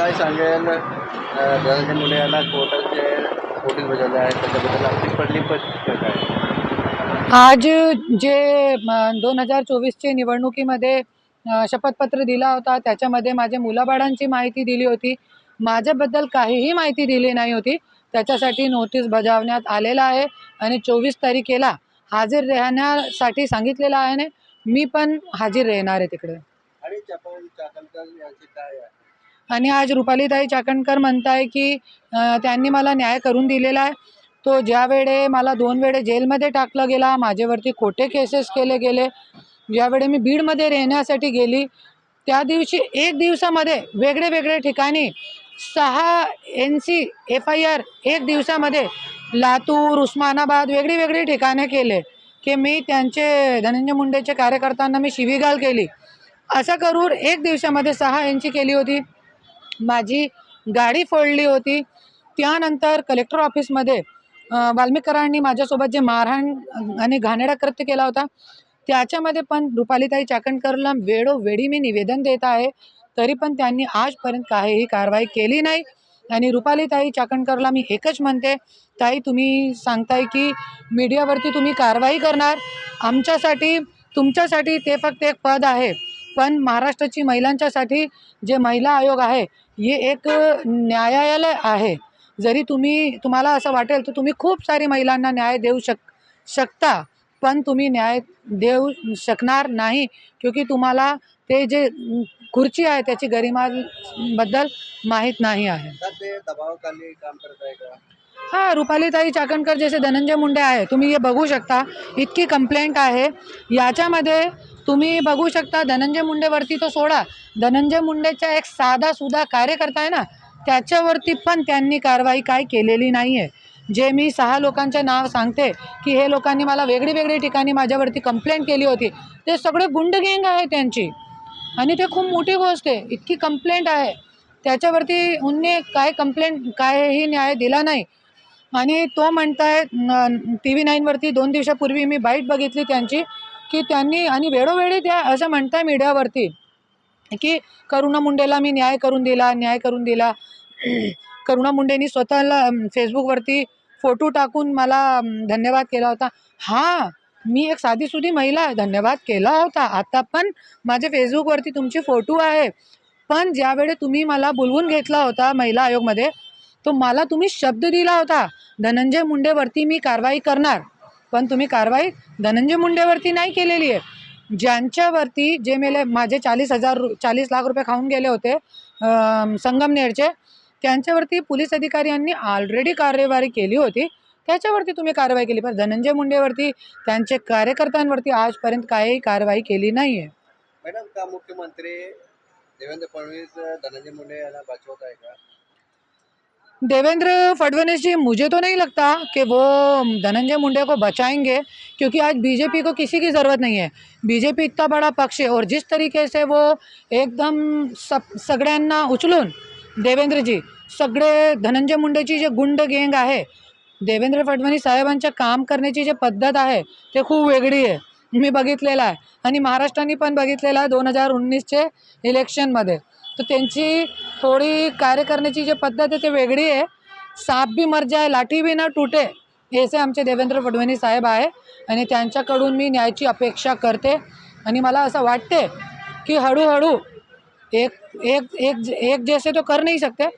काय सांगेल? धनंजय मुंडे यांना कोर्टाचे नोटीस बजावले आहे त्याच्याबद्दल आपली पडली पण काय? आज जे दोन हजार चोवीसचे निवडणुकीमध्ये शपथपत्र दिला होता त्याच्यामध्ये माझ्या मुलाबाळांची माहिती दिली होती. माझ्याबद्दल काहीही माहिती दिली नाही होती. त्याच्यासाठी नोटीस बजावण्यात आलेला आहे आणि चोवीस तारखेला हजर राहण्यासाठी सांगितलेलं आहे. ने मी पण हाजीर राहणार आहे तिकडे. आणि आणि आज रुपालीताई चाकणकर म्हणताय की त्यांनी मला न्याय करून दिलेला आहे. तो ज्या वेळे मला दोन वेळे जेलमध्ये टाकलं गेला माझ्यावरती खोटे केसेस केले गेले ज्यावेळे मी बीडमध्ये राहण्यासाठी गेली त्या दिवशी एक दिवसामध्ये वेगळे वेगळे ठिकाणी सहा N C F I R एक दिवसामध्ये लातूर उस्मानाबाद वेगळी वेगळी ठिकाणे केले की मी त्यांचे धनंजय मुंडेचे कार्यकर्त्यांना मी शिवीगाल केली. असं करून एक दिवसामध्ये सहा एनची केली होती. माझी गाडी फोडली होती. त्यानंतर कलेक्टर ऑफिसमध्ये वाल्मीकरांनी माझ्यासोबत जे मारहाण आणि घाणेडा कृत्य केला होता त्याच्यामध्ये पण रुपालीताई चाकणकरला वेळोवेळी मी निवेदन देत आहे. तरी पण त्यांनी आजपर्यंत काहीही कारवाई केली नाही. आणि रुपालीताई चाकणकरला मी एकच म्हणते ताई तुम्ही सांगताय की मीडियावरती तुम्ही कारवाई करणार. आमच्यासाठी तुमच्यासाठी ते फक्त एक पद आहे. पण महाराष्ट्राची महिलांच्यासाठी जे महिला आयोग आहे हे एक न्यायालय आहे. जरी तुम्ही तुम्हाला असं वाटेल तर तुम्ही खूप सारी महिलांना न्याय देऊ शक शकता पण तुम्ही न्याय देऊ शकणार नाही क्योंकि तुम्हाला ते जे खुर्ची आहे त्याची गरिमाबद्दल माहीत नाही आहे. हां रुपालीताई चाकणकर जसे धनंजय मुंडे आहे तुम्ही हे बघू शकता इतकी कंप्लेंट आहे. याच्यामध्ये तुम्ही बघू शकता धनंजय मुंडेवरती तो सोडा धनंजय मुंडेचा एक साधा कार्यकर्ता आहे ना त्याच्यावरती पण त्यांनी कारवाई काय केलेली नाही आहे जे मी सहा लोकांचे नाव सांगते की हे लोकांनी मला वेगळी वेगळी ठिकाणी माझ्यावरती कंप्लेंट केली होती. ते सगळे गुंड गँग आहे त्यांची. आणि ते खूप मोठी गोष्ट आहे इतकी कंप्लेंट आहे. त्याच्यावरती उनने काय कंप्लेंट कायही न्याय दिला नाही. आणि तो म्हणताय टी व्ही नाईनवरती दोन दिवसापूर्वी मी बाईट बघितली त्यांची. की त्यांनी आणि वेळोवेळी त्या असं म्हणताय मीडियावरती की करुणा मुंडेला मी न्याय करून दिला न्याय करून दिला. करुणा मुंडेनी स्वतःला फेसबुकवरती फोटो टाकून मला धन्यवाद केला होता. हां मी एक साधीसुधी महिला आहे धन्यवाद केला होता. आता पण माझ्या फेसबुकवरती तुमचे फोटो आहे. पण ज्यावेळी तुम्ही मला बोलवून घेतला होता महिला आयोगमध्ये तो मला तुम्ही शब्द दिला होता. धनंजय मुंडेवरती मी कारवाई करणार. पण तुम्ही कारवाई धनंजय मुंडेवरती नाही केलेली आहे. ज्यांच्यावरती जे मेले माझे चाळीस हजार रु चाळीस लाख रुपये खाऊन गेले होते संगमनेरचे त्यांच्यावरती पोलीस अधिकाऱ्यांनी ऑलरेडी कार्यवाही केली होती. त्याच्यावरती तुम्ही कारवाई केली. पण धनंजय मुंडेवरती त्यांचे कार्यकर्त्यांवरती आजपर्यंत काही कारवाई केली नाही आहे मॅडम का मुख्यमंत्री देवेंद्र फडणवीस धनंजय मुंडे यांना बचवत आहे का? देवेंद्र फडणवीस जी मुझे तो नहीं लगता कि वो धनंजय मुंडे को बचाएंगे क्योंकि आज बीजेपी को किसी की ज़रूरत नहीं है। बीजेपी इतना बड़ा पक्ष है और जिस तरीके से वो एकदम सब सगळ्यांना उचलून देवेंद्रजी सगळे धनंजय मुंडेची जे गुंड गेंग आहे देवेंद्र फडणवीस साहेबांच्या काम करण्याची जी पद्धत आहे ते खूप वेगळी आहे. मी बघितलेलं आहे. आणि महाराष्ट्राने पण बघितलेलं आहे दोन हजार उन्नीसचे इलेक्शनमध्ये तर त्यांची थोडी कार्य करण्याची जी पद्धत आहे ते वेगळी आहे. साप बी मर जाय लाठी बी ना टूटे असे आमचे देवेंद्र फडणवीस साहेब आहे. आणि त्यांच्याकडून मी न्यायची अपेक्षा करते. आणि मला असं वाटते की हळूहळू एक एक एक एक जैसे तो कर नहीं सकते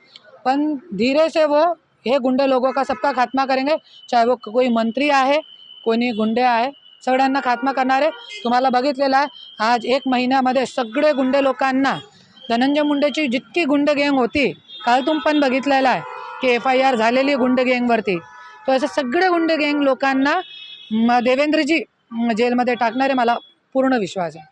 पण धीरे से वो हे गुंड लोगों का सबका खात्मा करेंगे. चाहे वो कोई मंत्री आहे कोणी गुंडे आहे सगळ्यांना खात्मा करणारे. तुम्हाला बघितलेलं आहे आज एक महिन्यामध्ये सगळे गुंडे लोकांना धनंजय मुंडेची जितकी गुंड गँग होती काल तुम पण बघितलेला आहे की एफ आय आर झालेली गुंड गँगवरती. तो असं सगळे गुंड गँग लोकांना देवेंद्रजी जेलमध्ये टाकणारे मला पूर्ण विश्वास आहे.